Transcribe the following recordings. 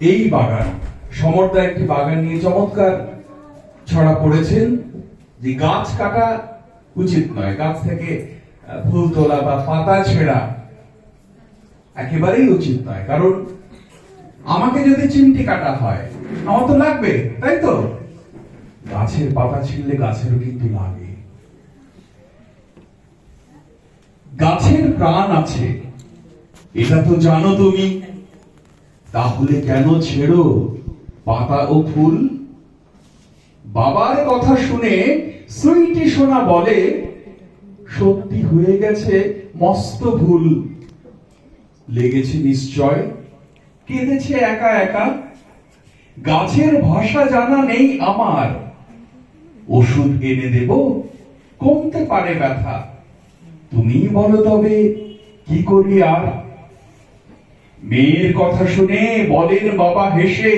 এই বাগান, সমর্দা একটি বাগান নিয়ে চমৎকার ছড়া পড়েছেন যে গাছ কাটা উচিত নয়। গাছ থেকে ফুল তোলা বা পাতা ছেঁড়া একেবারেই উচিত নয়। কারণ আমাকে যদি চিমটি কাটা হয়, আমার তো লাগবে, তাই তো? গাছের পাতা ছিঁড়লে গাছেরও কিন্তু লাগে। গাছের প্রাণ আছে এটা তো জানো তুমি। তাহলে কেন ছেড়ো? পাতা ও ফুল? বাবার কথা শুনে সুইটি সোনা বলে, সত্যি হয়ে গেছে মস্ত ভুল। লেগেছে নিশ্চয়? কেঁদেছে একা একা? গাছের ভাষা জানা নেই আমার। ওষুধ এনে দেব, কমতে পারে ব্যথা। তুমি বলো তবে, কি করি আর? মেয়ের কথা শুনে বলেন, বাবা হেসে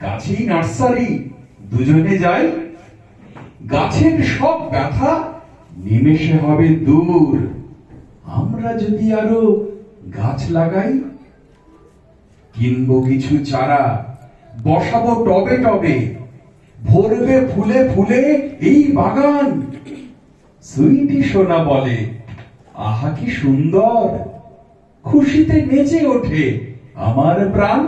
কাছেই নার্সারি, দুজনে যাই। গাছের সব ব্যথা নিমেষে হবে দূর। আমরা যদি আরও গাছ লাগাই, কিনবো কিছু চারা, বসাবো টবে টবে, ভরবে ফুলে ফুলে এই বাগান। সুইটি সোনা বলে, আহা কি সুন্দর! খুশিতে নেচে ওঠে। আমার প্রাণ